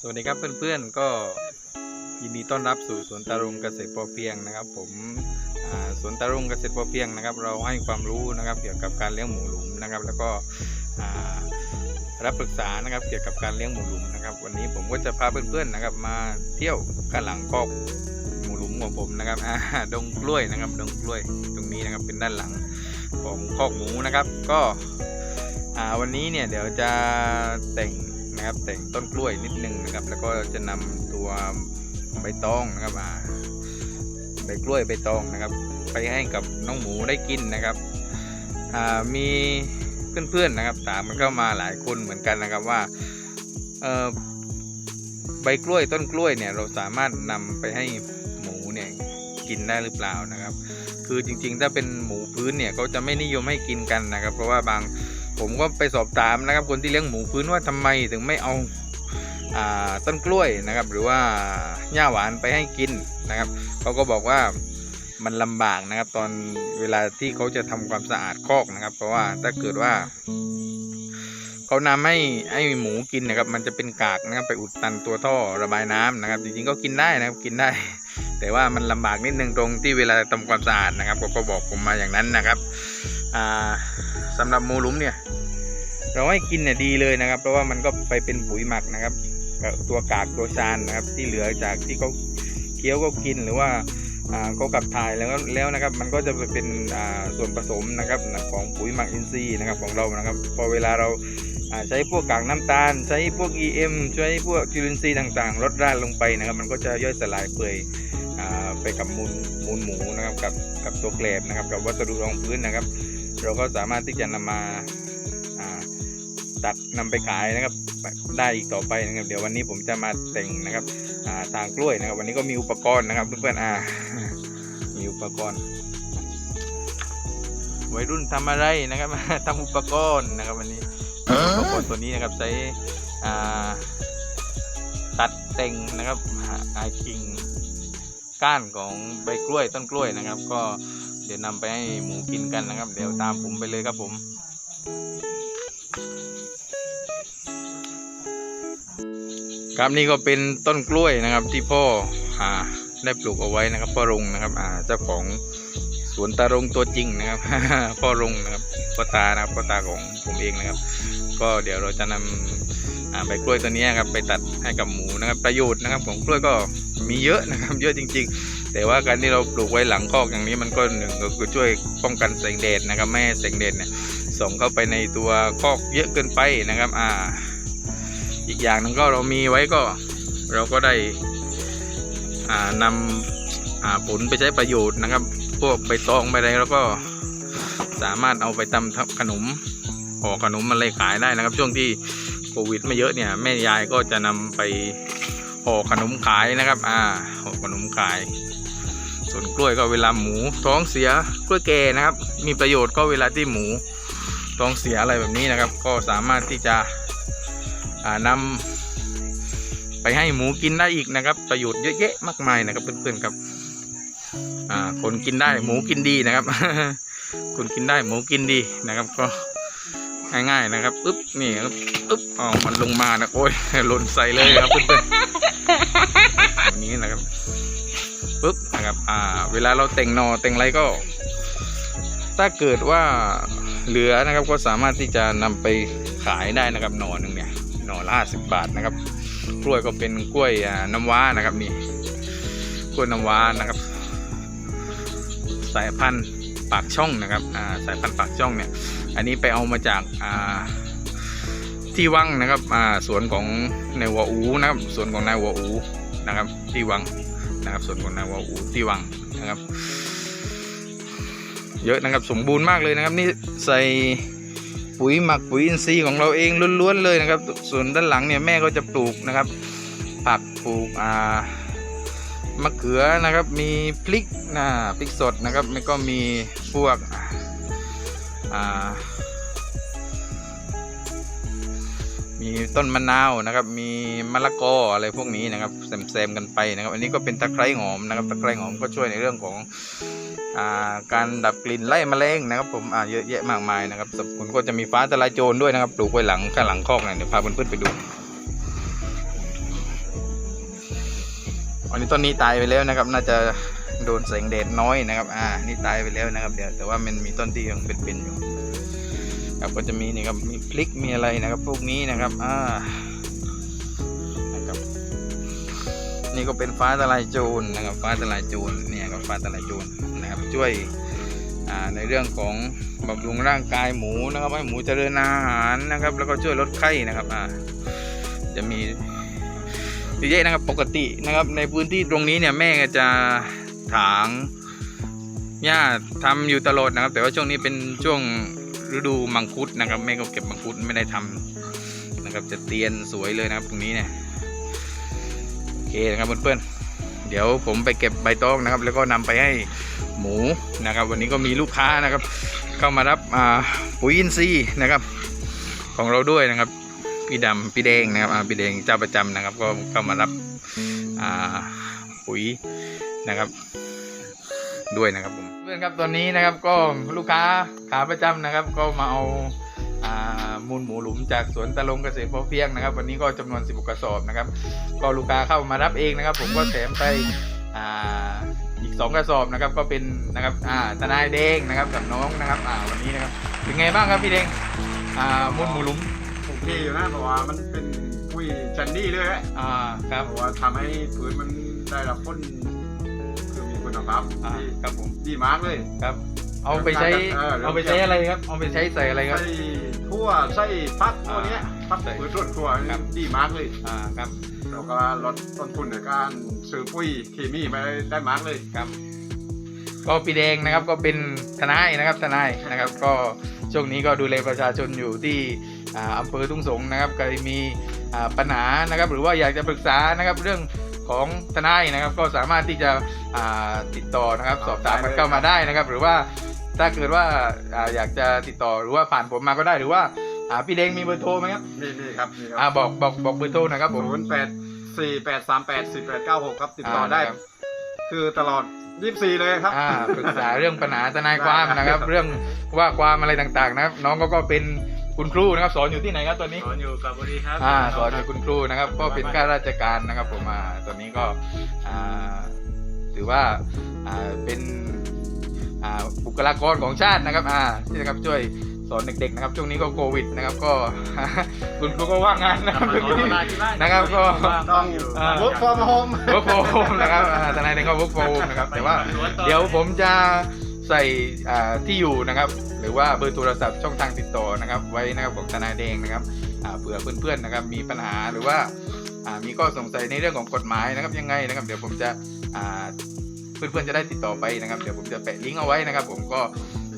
สวัสดีครับเพื่อนๆ ก็ยินดีต้อนรับสู่สวนตารุงเกษตรพอเพียงนะครับ ผมสวนตารุงเกษตรพอเพียงนะครับ เราให้ความรู้นะครับ เกี่ยวกับการเลี้ยงหมูหลุมนะครับ แล้วก็รับปรึกษานะครับเกี่ยวกับการเลี้ยงหมูหลุมนะครับ วันนี้ผมก็จะพาเพื่อนๆนะครับ มาเที่ยวกันหลังคอกหมูหลุมของผมนะครับดงกล้วยนะครับดงกล้วยตรงนี้นะครับเป็นด้านหลังของคอกหมูนะครับ ก็วันนี้เนี่ยเดี๋ยวจะแต่ง นะครับ แต่งต้นกล้วยนิดนึงนะครับ แล้วก็จะนำตัวใบตองนะครับอ่าใบกล้วยใบตองนะครับ ไปให้กับน้องหมูได้กินนะครับมีเพื่อนๆนะครับถามมันเข้ามาหลายคนเหมือนกันนะครับว่าใบกล้วยต้นกล้วยเนี่ยเราสามารถนำไปให้หมูเนี่ยกินได้หรือเปล่านะครับ คือจริงๆถ้าเป็นหมูพื้นเนี่ยเขาจะไม่นิยมให้กินกันนะครับ เพราะว่าบาง ผมก็ไปสอบถามนะครับ คนที่เลี้ยงหมูพื้นว่าทำไมถึงไม่เอาต้นกล้วยนะครับ หรือว่าหญ้าหวานไปให้กินนะครับเขาก็บอกว่ามันลำบากนะครับ ตอนเวลาที่เขาจะทำความสะอาดคอกนะครับ เพราะว่าถ้าเกิดว่าเขานำให้ให้หมูกินนะครับ มันจะเป็นกากนะครับ ไปอุดตันตัวท่อระบายน้ำนะครับ จริงๆก็กินได้นะครับกินได้ แต่ว่ามันลำบากนิดนึงตรงที่เวลาทำความสะอาดนะครับเขาก็บอกผมมาอย่างนั้นนะครับอ่า สำหรับหมูลุมเนี่ย เราให้กินเนี่ยดีเลยนะครับ เพราะว่ามันก็ไปเป็นปุ๋ยหมักนะครับกับตัวกากตัวชานนะครับ ที่เหลือจากที่เขาเคี้ยวก็กินหรือว่าเขากลับถ่ายแล้วแล้วนะครับ มันก็จะไปเป็นส่วนผสมนะครับของปุ๋ยหมักอินทรีย์นะครับของเรานะครับ พอเวลาเราใช้พวกกากน้ำตาล ใช้พวก EM ใช้พวกจุลินทรีย์ต่างๆลดราดลงไปนะครับ มันก็จะย่อยสลายเปื่อยไปกับมูลมูลหมูนะครับกับกับตัวแกลบนะครับ กับวัสดุรองพื้นนะครับ เราก็สามารถที่จะนำมาอ่าตัดนำไปขายนะครับได้อีกต่อไปนะครับ เดี๋ยววันนี้ผมจะมาแต่งนะครับอ่าทางกล้วยนะครับ วันนี้ก็มีอุปกรณ์นะครับเพื่อนๆอ่ามีอุปกรณ์วัยรุ่นทำอะไรนะครับทำอุปกรณ์นะครับวันนี้อุปกรณ์ตัวนี้นะครับใช้ตัดแต่งนะครับไอากิ่งก้านของใบกล้วยต้นกล้วยนะครับ ก็ เดี๋ยวนำไปให้หมูกินกันนะครับ เดี๋ยวตามผมไปเลยครับผมครับนี่ก็เป็นต้นกล้วยนะครับที่พ่ออ่าได้ปลูกเอาไว้นะครับพ่อรงนะครับอ่าเจ้าของสวนตารงตัวจริงนะครับพ่อรงนะครับพ่อตานะครับพ่อตาของผมเองนะครับ ก็เดี๋ยวเราจะนำอ่าใบกล้วยตัวนี้ครับไปตัดให้กับหมูนะครับประโยชน์นะครับ ของกล้วยก็มีเยอะนะครับ เยอะจริง ๆ แต่ว่าการที่เราปลูกไว้หลังคอกอย่างนี้มันก็หนึ่งก็คือช่วยป้องกันแสงแดดนะครับไม่ให้แสงแดดเนี่ยส่องเข้าไปในตัวคอกเยอะเกินไปนะครับอ่าอีกอย่างหนึงก็เรามีไว้ก็เราก็ได้อ่านำอ่าผลไปใช้ประโยชน์นะครับ พวกใบตองใบอะไรแล้วก็สามารถเอาไปทำขนมห่อขนมอะไรขายได้นะครับ ช่วงที่โควิดไม่เยอะเนี่ยแม่ยายก็จะนำไปห่อขนมขายนะครับอ่าห่อขนมขาย ส่วนกล้วยก็เวลาหมูท้องเสียกล้วยแก่นะครับ มีประโยชน์ก็เวลาที่หมูท้องเสียอะไรแบบนี้นะครับ ก็สามารถที่จะอ่านำไปให้หมูกินได้อีกนะครับ ประโยชน์เยอะแยะมากมายนะครับ เพื่อนๆครับคนกินได้หมูกินดีนะครับ คนกินได้หมูกินดีนะครับ ก็ง่ายๆนะครับปึ๊บนี่ครับปึ๊บอ๋อมันลงมานะโอ้ยหล่นใส่เลยครับเพื่อนๆแบบนี้นะครับ ปึ๊บนะครับอ่าเวลาเราแต่งนอแต่งอะไรก็ ถ้าเกิดว่าเหลือนะครับก็สามารถที่จะนำไปขายได้นะครับหนอหนึ่งเนี่ยหนอละห้าสิบบาทนะครับ กล้วยก็เป็นกล้วยน้ำว้านะครับนี่กล้วยน้ำว้านะครับ สายพันธุ์ปากช่องนะครับอ่าสายพันธุ์ปากช่องเนี่ย อันนี้ไปเอามาจากอ่าที่วังนะครับอ่าสวนของนายวาอูนะครับสวนของนายวาอูนะครับ ที่วัง นะครับส่วนของนาวาอูที่วังนะครับ เยอะนะครับสมบูรณ์มากเลยนะครับ นี่ใส่ปุ๋ยหมักปุ๋ยอินทรีย์ของเราเองล้วนๆเลยนะครับ ส่วนด้านหลังเนี่ยแม่ก็จะปลูกนะครับ ผักปลูกอ่ามะเขือนะครับ มีพริกนะพริกสดนะครับแล้วก็มีพวกอ่า มีต้นมะนาวนะครับ มีมะละกออะไรพวกนี้นะครับแซมๆกันไปนะครับ อันนี้ก็เป็นตะไคร้หอมนะครับ ตะไคร้หอมก็ช่วยในเรื่องของาการดับกลิ่นไล่แมลงนะครับ ผมอ่าเยอะแยะมากมายนะครับสรรพคุณก็จะมีฟ้าทลายโจรด้วยนะครับ ปลูกไว้หลังข้างหลังคอกนี่ยเดี๋ยวพาเพื่อนๆไปดูอันนี้ต้นนี้ตายไปแล้วนะครับ น่าจะโดนแสงแดดน้อยนะครับ อ่า นี่ตายไปแล้วนะครับ เดี๋ยวแต่ว่ามันมีต้นที่ยังเป็นๆอยู่ ครับก็จะมีนี่ครับมีพลิกมีอะไรนะครับพวกนี้นะครับอ่านะครับนี่ก็เป็นฟ้าทลายโจรนะครับ ฟ้าทลายโจรเนี่ยครับฟ้าทลายโจรนะครับช่วยในเรื่องของบำรุงร่างกายหมูนะครับให้หมูเจริญอาหารนะครับ แล้วก็ช่วยลดไข้นะครับอ่าจะมีเยอะแยะนะครับปกตินะครับ ในพื้นที่ตรงนี้เนี่ยแม่จะถางหญ้าทำอยู่ตลอดนะครับ แต่ว่าช่วงนี้เป็นช่วง ฤดูมังคุดนะครับ แม่ก็เก็บมังคุดไม่ได้ทำนะครับ จะเตียนสวยเลยนะครับ ตรงนี้เนี่ยโอเคนะครับเพื่อนๆเดี๋ยวผมไปเก็บใบตองนะครับ แล้วก็นำไปให้หมูนะครับ วันนี้ก็มีลูกค้านะครับ เข้ามารับอ่าปุ๋ยอินทรีย์นะครับ ของเราด้วยนะครับพี่ดำพี่แดงนะครับพี่แดงเจ้าประจำนะครับ ก็เข้ามารับอ่าปุ๋ยนะครับ ด้วยนะครับผมเพื่อนครับตอนนี้นะครับก็ลูกค้าขาประจำนะครับ ก็มาเอาอ่ามูลหมูหลุมจากสวนตะลงเกษตรพอเพียงนะครับ วันนี้ก็จำนวน 10กระสอบนะครับ ก็ลูกค้าเข้ามารับเองนะครับ ผมก็แถมไปอ่าอีกสองกระสอบนะครับ ก็เป็นนะครับอ่าทนายแดงนะครับกับน้องนะครับอ่าวันนี้นะครับเป็นไงบ้างครับพี่แดงอ่ามูลหมูหลุมโอเคอยู่นะเพราะว่ามันเป็นปุ๋ยชันดี้เลยแหละอ่าครับเพราะว่าทำให้พื้นมันได้รับผล คือมีคุณภาพอ่าที่ครับผมดีมากเลยครับ เอาไปใช้เออเอาไปใช้อะไรครับ เอาไปใช้ใส่อะไรครับ ใส่ทั่วใส่พักพวกเนี้ยอ่าพักใส่ปุ๋ยส่วนทั่วครับดีมากเลยอ่าครับแล้วก็ลดต้นทุนในการซื้อปุ๋ยเคมีมาได้มากเลย ครับ ก็ปีแดงนะครับก็เป็นทนายนะครับทนายนะครับ ก็ช่วงนี้ก็ดูแลประชาชนอยู่ที่อ่าอำเภอทุ่งสงนะครับก็มีอ่าปัญหานะครับ หรือว่าอยากจะปรึกษานะครับเรื่อง ของทนายนะครับ ก็สามารถที่จะอ่าติดต่อนะครับสอบถามกันเข้ามาได้นะครับ หรือว่าถ้าเกิดว่าอ่าอยากจะติดต่อหรือว่าผ่านผมมาก็ได้หรือว่าอ่าพี่แดงมีเบอร์โทรไหมครับนี่นี่ครับนี่คอ่ารับบอกบอกบอกเบอร์โทรหนะครับผมศูนย์แปดสี่แปดสามแปดสี่แปดเก้าหกครับติดต่อได้ครับคือตลอดยี่สิบสี่เลยครับอ่าปรึกษาเรื่องปัญหาทนายความนะครับได้เรื่องว่าความอะไรต่างๆนะครับ น้องก็ก็เป็น คุณครูนะครับ สอนอยู่ที่ไหนครับตอนนี้ สอนอยู่กับบุรีครับอ่าสอนอยู่คุณครูนะครับ ก็เป็นข้าราชการนะครับผมอ่าตอนนี้ก็อ่าถือว่าอ่าเป็นอ่าบุคลากรของชาตินะครับอ่าที่นะครับช่วยสอนเด็กๆนะครับช่วงนี้ก็โควิดนะครับก็ คุณครูก็ว่างงานนะครับนะครับก็ต้องอ่า work from home เวิร์กโฟมนะครับอ่าทนายเดงก็เวิร์กโฟมนะครับแต่ว่าเดี๋ยวผมจะใส่อ่าที่อยู่นะครับ หรือว่าเบอร์โทรศัพท์ช่องทางติดต่อนะครับ ไว้นะครับของทนายแดงนะครับเผื่อเพื่อนๆนะครับมีปัญหาหรือว่ามีข้อสงสัยในเรื่องของกฎหมายนะครับยังไงนะครับ เดี๋ยวผมจะอ่าเพื่อนๆจะได้ติดต่อไปนะครับ เดี๋ยวผมจะแปะลิงก์เอาไว้นะครับ ผมก็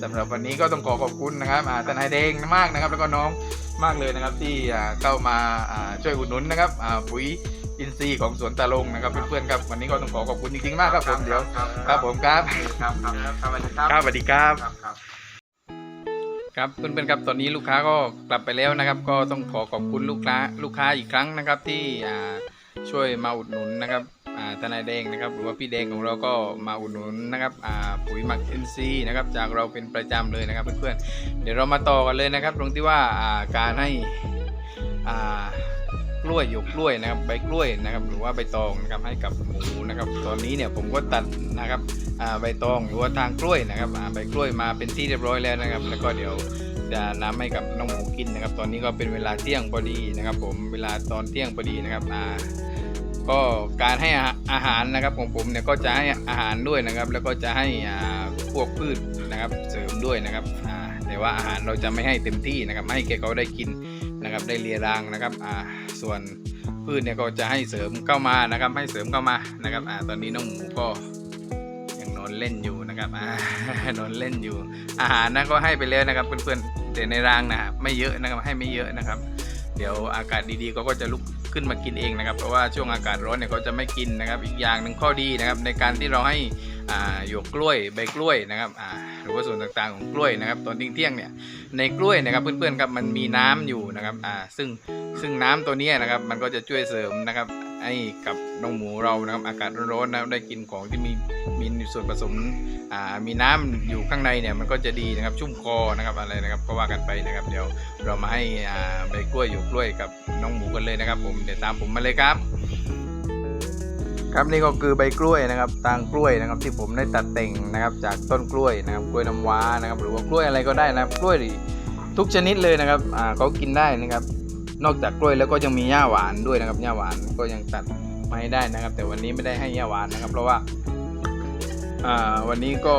สำหรับวันนี้ก็ต้องขอขอบคุณนะครับทนายแดงมากนะครับ แล้วก็น้องมากเลยนะครับที่เข้ามาช่วยอุดหนุนนะครับปุ๋ยอินทรีย์ของสวนตาลงนะครับเพื่อนๆครับวันนี้ก็ต้องขอขอบคุณจริงๆมากครับผมเดี๋ยวครับผมครับครับครับครับสวัสดีครับครับสวัสดีครับ ครับเพื่อนๆครับตอนนี้ลูกค้าก็กลับไปแล้วนะครับ ก็ต้องขอขอบคุณลูกค้าลูกค้าอีกครั้งนะครับ ที่ช่วยมาอุดหนุนนะครับทนายแดงนะครับหรือว่าพี่แดงของเราก็มาอุดหนุนนะครับปุ๋ยหมักเอินซีนะครับจากเราเป็นประจำเลยนะครับเพื่อนๆเดี๋ยวเรามาต่อกันเลยนะครับ ตรงที่ว่าการให้กล้วยหยกกล้วยนะครับใบกล้วยนะครับ หรือว่าใบตองนะครับให้กับหมูนะครับ ตอนนี้เนี่ยผมก็ตัดนะครับ ใบตองหรือว่าทางกล้วยนะครับใบกล้วยมาเป็นที่เรียบร้อยแล้วนะครับ แล้วก็เดี๋ยวจะนำให้กับน้องหมูกินนะครับ ตอนนี้ก็เป็นเวลาเที่ยงพอดีนะครับ ผมเวลาตอนเที่ยงพอดีนะครับอ่าก็การให้อาหารนะครับของผมเนี่ยก็จะให้อาหารด้วยนะครับ แล้วก็จะให้อ่าพวกพืชนะครับเสริมด้วยนะครับอ่าแต่ว่าอาหารเราจะไม่ให้เต็มที่นะครับ ให้แกเขาได้กินนะครับได้เลียรางนะครับอ่าส่วนพืชเนี่ยก็จะให้เสริมเข้ามานะครับ ให้เสริมเข้ามานะครับอ่าตอนนี้น้องหมูก็ นเล่นอยู่นะครับอ่านอนเล่นอยู่ อาหารนะก็ให้ไปแล้วนะครับเพื่อนๆแต่ในรางนะไม่เยอะนะครับให้ไม่เยอะนะครับ เดี๋ยวอากาศดีๆเขาก็จะลุกขึ้นมากินเองนะครับ เพราะว่าช่วงอากาศร้อนเนี่ยเขาจะไม่กินนะครับ อีกอย่างหนึ่งข้อดีนะครับ ในการที่เราให้อ่าหยวกกล้วยใบกล้วยนะครับอ่าหรือว่าส่วนต่างๆของกล้วยนะครับ ตอนเที่ยงเนี่ยในกล้วยนะครับเพื่อนๆครับมันมีน้ำอยู่นะครับอ่าซึ่งซึ่งน้ำตัวนี้นะครับมันก็จะช่วยเสริมนะครับ ให้กับน้องหมูเรานะครับอากาศร้อนๆนะครับได้กินของที่มีมีส่วนผสมอ่ามีน้ำอยู่ข้างในเนี่ยมันก็จะดีนะครับชุ่มคอนะครับอะไรนะครับก็ว่ากันไปนะครับ เดี๋ยวเรามาให้อ่าใบกล้วยอยู่กล้วยกับน้องหมูกันเลยนะครับ ผมเดี๋ยวตามผมมาเลยครับ ครับนี่ก็คือใบกล้วยนะครับตางกล้วยนะครับที่ผมได้ตัดแต่งนะครับ จากต้นกล้วยนะครับกล้วยน้ำว้านะครับ หรือว่ากล้วยอะไรก็ได้นะครับกล้วยทุกชนิดเลยนะครับอ่าเขากินได้นะครับ นอกจากกล้วยแล้วก็ยังมีหญ้าหวานด้วยนะครับหญ้าหวานก็ยังตัดมาให้ได้นะครับ แต่วันนี้ไม่ได้ให้หญ้าหวานนะครับ เพราะว่าวันนี้ก็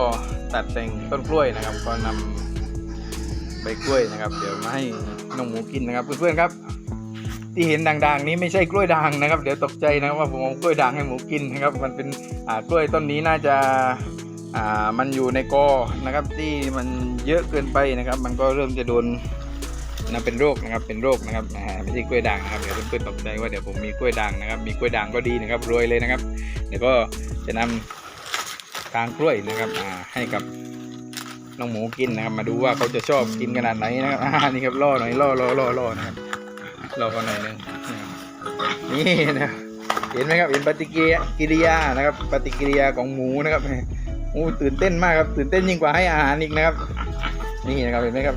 ตัดแต่งต้นกล้วยนะครับ ก็นำใบกล้วยนะครับ เดี๋ยวมาให้น้องหมูกินนะครับเพื่อนๆครับที่เห็นด่างๆนี้ไม่ใช่กล้วยด่างนะครับ เดี๋ยวตกใจนะครับว่าผมเอากล้วยด่างให้หมูกินนะครับ มันเป็นกล้วยต้นนี้น่าจะามันอยู่ในกอนะครับ ที่มันเยอะเกินไปนะครับ มันก็เริ่มจะโดน นะเป็นโรคนะครับเป็นโรคนะครับไม่ใช่กล้วยด่างนะครับเดี๋ยวเพื่อนๆตกใจว่าเดี๋ยวผมมีกล้วยด่างนะครับ มีกล้วยด่างก็ดีนะครับรวยเลยนะครับเดี๋ยวก็จะนำทางกล้วยนะครับให้กับน้องหมูกินนะครับ มาดูว่าเขาจะชอบกินขนาดไหนนะครับนี่ครับล่อหน่อยล่อล่อล่อล่อนะครับรอกันหน่อยหนึงนี่นะเห็นไหมครับเห็นปฏิกิริยากิริยานะครับ ปฏิกิริยาของหมูนะครับโอ้ตื่นเต้นมากครับตื่นเต้นยิ่งกว่าให้อาหารอีกนะครับ นี่นะครับเห็นไหมครับ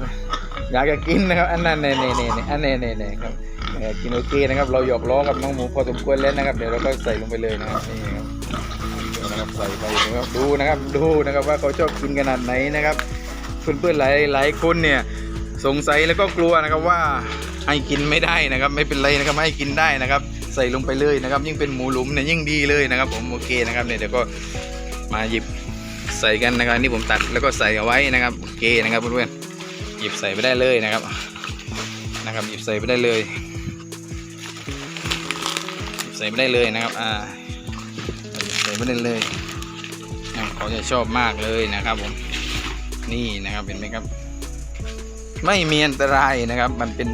อยากจะกินนะครับ อันนั้นเน่เน่เน่เนอันเน่เน่เน่ครับเออกินโอเคนะครับ เราหยอกล้อกับน้องหมูพอสมควรแล้วนะครับ เดี๋ยวเราก็ใส่ลงไปเลยนะครับนี่ครับนะครับใส่ไปนะครับดูนะครับดูนะครับว่าเขาชอบกินขนาดไหนนะครับเพื่อนๆหลายหลายคนเนี่ยสงสัยแล้วก็กลัวนะครับว่าให้กินไม่ได้นะครับ ไม่เป็นไรนะครับให้กินได้นะครับ ใส่ลงไปเลยนะครับ ยิ่งเป็นหมูหลุมเนี่ยยิ่งดีเลยนะครับ ผมโอเคนะครับเนี่ยเดี๋ยวก็มาหยิบใส่กันนะครับนี่ผมตัดแล้วก็ใส่เอาไว้นะครับโอเคนะครับเพื่อนๆ ยิบใส่ไปได้เลยนะครับ นะครับหยิบใส่ไปได้เลยหยิบใส่ไปได้เลยนะครับอ่าหยิบใส่ไปได้เลยนะเขาจะชอบมากเลยนะครับผมนี่นะครับเห็นไหมครับ ไม่มีอันตรายนะครับ มันเป็น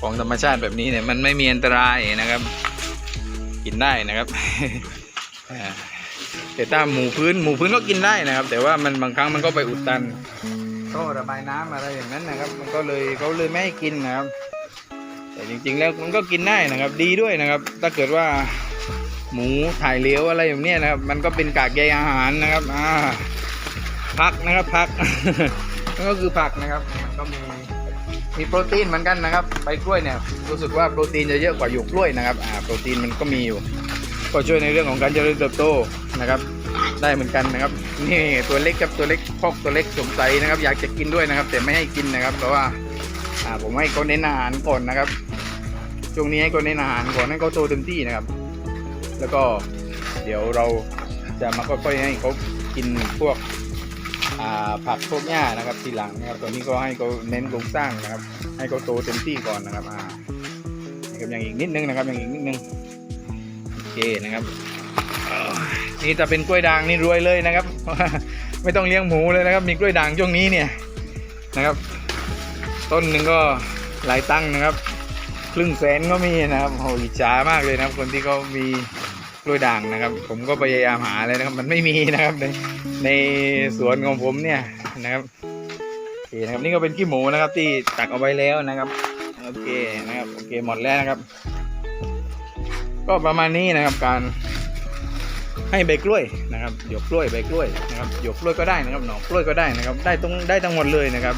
ของธรรมชาติแบบนี้เนี่ยมันไม่มีอันตรายนะครับ กินได้นะครับแต่ถ้าหมูพื้นหมูพื้นก็กินได้นะครับ แต่ว่ามันบางครั้งมันก็ไปอุดตัน ท่อระบายน้ำอะไรอย่างนั้นนะครับ มันก็เลยเขาเลยไม่ให้กินนะครับ แต่จริงๆแล้วมันก็กินได้นะครับ ดีด้วยนะครับ ถ้าเกิดว่าหมูถ่ายเหลวอะไรแบบเนี้ยนะครับ มันก็เป็นกากใยอาหารนะครับอ่าผักนะครับผักนั่นก็คือผักนะครับ มันก็มีมีโปรตีนเหมือนกันนะครับใบกล้วยเนี่ยรู้สึกว่าโปรตีนจะเยอะกว่าหยวกกล้วยนะครับอ่าโปรตีนมันก็มีอยู่ ก็ช่วยในเรื่องของการเจริญเติบโตนะครับ ได้เหมือนกันนะครับนี่ตัวเล็กกับตัวเล็กพอกตัวเล็กสงสัยนะครับ อยากจะกินด้วยนะครับ แต่ไม่ให้กินนะครับ เพราะว่าอ่าผมให้เขาเน้นอาหารก่อนนะครับช่วงนี้ให้เขาเน้นอาหารก่อนให้เขาโตเต็มที่นะครับ แล้วก็เดี๋ยวเราจะมาค่อยๆให้เขากินพวกอ่าผักพวกหญ้านะครับทีหลังนะครับตัวนี้ก็ให้เขาเน้นโครงสร้างนะครับ ให้เขาโตเต็มที่ก่อนนะครับอ่าอย่างอีกนิดนึงนะครับอย่างอีกนิดนึงโอเคนะครับ นี่จะเป็นกล้วยด่างนี่รวยเลยนะครับ ไม่ต้องเลี้ยงหมูเลยนะครับ มีกล้วยด่างช่วงนี้เนี่ยนะครับ ต้นหนึ่งก็หลายตั้งนะครับ ครึ่งแสนก็มีนะครับโอ้โหอิจฉามากเลยนะครับ คนที่เขามีกล้วยด่างนะครับ ผมก็พยายามหาเลยนะครับ มันไม่มีนะครับในในสวนของผมเนี่ยนะครับโอเคนะครับนี่ก็เป็นขี้หมูนะครับที่ตักเอาไว้แล้วนะครับโอเคนะครับโอเคหมดแล้วนะครับ ก็ประมาณนี้นะครับการ ให้ใบกล้วยนะครับหยวกกล้วยใบกล้วยนะครับหยวกกล้วยก็ได้นะครับหน่อกล้วยก็ได้นะครับ ได้ตรงได้ทั้งหมดเลยนะครับ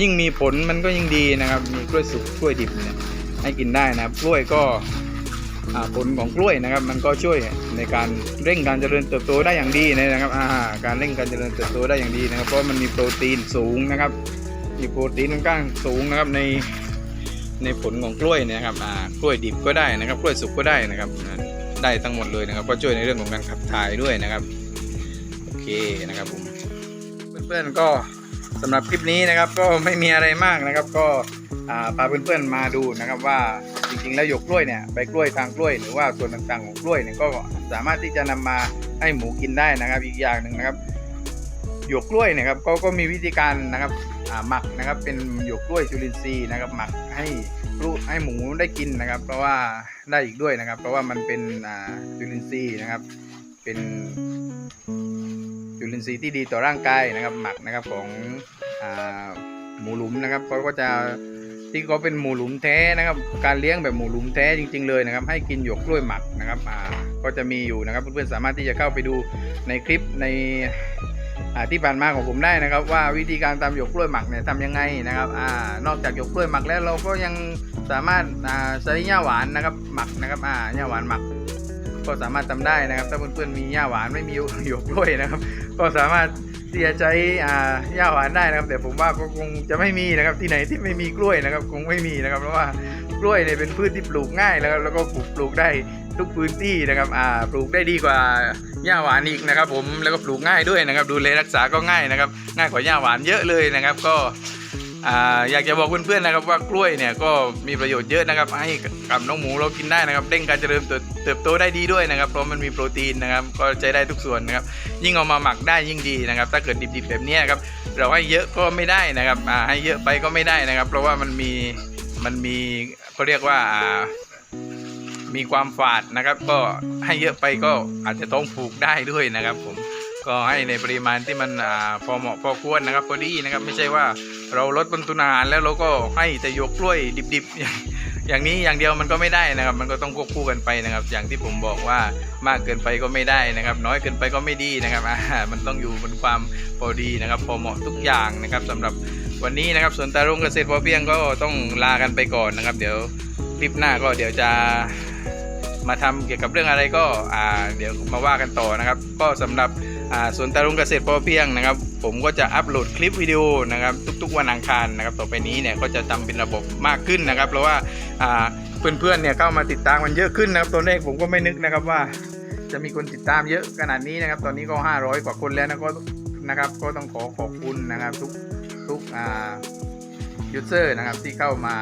ยิ่งมีผลมันก็ยิ่งดีนะครับ มีกล้วยสุกกล้วยดิบเนี่ยให้กินได้นะครับ กล้วยก็ผลของกล้วยนะครับ มันก็ช่วยในการเร่งการเจริญเติบโตได้อย่างดีนะครับการเร่งการเจริญเติบโตได้อย่างดีนะครับ เพราะมันมีโปรตีนสูงนะครับมีโปรตีนค่อนข้างสูงนะครับในในผลของกล้วยเนี่ยนะครับกล้วยดิบก็ได้นะครับ กล้วยสุกก็ได้นะครับ ได้ทั้งหมดเลยนะครับ ก็ช่วยในเรื่องของการขับถ่ายด้วยนะครับ โอเคนะครับผม เพื่อนๆก็สำหรับคลิปนี้นะครับ ก็ไม่มีอะไรมากนะครับ ก็พาเพื่อนๆมาดูนะครับว่าจริงๆแล้วหยกกล้วยเนี่ยใบกล้วยทางกล้วยหรือว่าส่วนต่างๆของกล้วยเนี่ยก็สามารถที่จะนำมาให้หมูกินได้นะครับ อีกอย่างหนึ่งนะครับ หยวกกล้วยนี่ยครับก็ก็มีวิธีการนะครับหมักนะครับเป็นหยวกกล้วยจุลินทรีย์นะครับหมักให้ลูกให้หมูได้กินนะครับ เพราะว่าได้อีกด้วยนะครับ เพราะว่ามันเป็นจุลินทรีย์นะครับ เป็นจุลินทรีย์ที่ดีต่อร่างกายนะครับ หมักนะครับของหมูหลุมนะครับเขาก็จะที่เขาเป็นหมูหลุมแท้นะครับ การเลี้ยงแบบหมูหลุมแท้จริง ๆ เลยนะครับ ให้กินหยวกกล้วยหมักนะครับก็จะมีอยู่นะครับเพื่อนๆสามารถที่จะเข้าไปดูในคลิปใน ที่ผ่านมาของผมได้นะครับ ว่าวิธีการทำหยกกล้วยหมักเนี่ยทำยังไงนะครับอนอกจากหยกกล้วยหมักแล้วเราก็ยังสามารถใช้หญ้าหวานนะครับหมักนะครับอ่หญ้าหวานหมัก ก็สามารถทำได้นะครับ ถ้าเพื่อนๆมีหญ้าหวานไม่มีหยกกล้วยนะครับ ก็สามารถที่จะใช้อ่หญ้าหวานได้นะครับ แต่ผมว่าก็คงจะไม่มีนะครับที่ไหนที่ไม่มีกล้วยนะครับ คงไม่มีนะครับเพราะว่ากล้วยเนี่ยเป็นพืชที่ปลูกง่ายแล้วแล้วก็ปลูกปลูกได้ ทุกพื้นที่นะครับอ่าปลูกได้ดีกว่าหญ้าหวานอีกนะครับ ผมแล้วก็ปลูกง่ายด้วยนะครับ ดูแลรักษาก็ง่ายนะครับ ง่ายกว่าหญ้าหวานเยอะเลยนะครับ ก็อ่าอยากจะบอกเพื่อนๆนะครับว่ากล้วยเนี่ยก็มีประโยชน์เยอะนะครับให้กับน้องหมูเรากินได้นะครับเร่งการเจริญเติบโตได้ดีด้วยนะครับเพราะมันมีโปรตีนนะครับก็ใช้ได้ทุกส่วนนะครับยิ่งเอามาหมักได้ยิ่งดีนะครับ ถ้าเกิดดิบๆแบบนี้ครับเราให้เยอะก็ไม่ได้นะครับอ่าให้เยอะไปก็ไม่ได้นะครับ เพราะว่ามันมีมันมีเขาเรียกว่า มีความฝาดนะครับ ก็ให้เยอะไปก็อาจจะต้องผูกได้ด้วยนะครับ ผมก็ให้ในปริมาณที่มันอ่าพอเหมาะพอควรนะครับพอดีนะครับ ไม่ใช่ว่าเราลดต้นทุนอาหารแล้วเราก็ให้แต่ยกกล้วยดิบๆอย่างนี้อย่างเดียวมันก็ไม่ได้นะครับ มันก็ต้องควบคู่กันไปนะครับ อย่างที่ผมบอกว่ามากเกินไปก็ไม่ได้นะครับ น้อยเกินไปก็ไม่ดีนะครับอ่ามันต้องอยู่บนความพอดีนะครับพอเหมาะทุกอย่างนะครับสำหรับวันนี้นะครับสวนตารุงเกษตรพอเพียงก็ต้องลากันไปก่อนนะครับ เดี๋ยวคลิปหน้าก็เดี๋ยวจะ มาทำเกี่ยวกับเรื่องอะไรก็อ่าเดี๋ยวมาว่ากันต่อนะครับ ก็สำหรับอ่าสวนตารุ่งเกษตรพอเพียงนะครับ ผมก็จะอัปโหลดคลิปวิดีโอนะครับ ทุกๆวันอังคารนะครับ ต่อไปนี้เนี่ยก็จะทำเป็นระบบมากขึ้นนะครับ เพราะว่าอ่าเพื่อนๆเนี่ยเข้ามาติดตามมันเยอะขึ้นนะครับตอนแรกผมก็ไม่นึกนะครับว่า จะมีคนติดตามเยอะขนาดนี้นะครับ ตอนนี้ก็ 500 กว่าคนแล้วนะก็นะครับก็ต้องขอขอบคุณนะครับ ทุกทุกอ่ายูเซอร์นะครับที่เข้ามา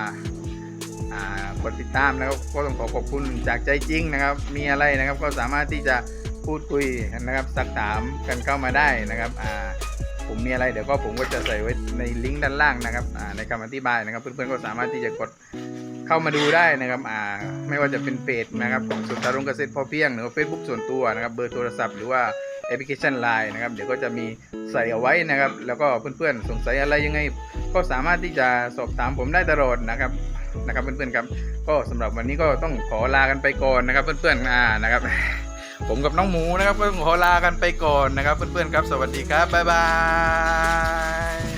กดติดตามนะครับก็ต้องขอขอบคุณจากใจจริงนะครับ มีอะไรนะครับก็สามารถที่จะพูดคุยนะครับสักถามกันเข้ามาได้นะครับผมมีอะไรเดี๋ยวก็ผมก็จะใส่ไว้ในลิงก์ด้านล่างนะครับในคำอธิบายนะครับ เพื่อนๆก็สามารถที่จะกดเข้ามาดูได้นะครับไม่ว่าจะเป็นเพจนะครับของสวนตารงเกษตรพอเพียงหรือว่าเฟซบุ๊กส่วนตัวนะครับเบอร์โทรศัพท์หรือว่าแอปพลิเคชัน Line นะครับ เดี๋ยวก็จะมีใส่เอาไว้นะครับ แล้วก็เพื่อนๆ สงสัยอะไรยังไง ก็สามารถที่จะสอบถามผมได้ตลอดนะครับ นะครับเพื่อนๆครับ ก็สำหรับวันนี้ก็ต้องขอลากันไปก่อนนะครับ เพื่อนๆอ่านะครับ ผมกับน้องหมูนะครับก็ต้องขอลากันไปก่อนนะครับ เพื่อนๆครับ สวัสดีครับบ๊ายบาย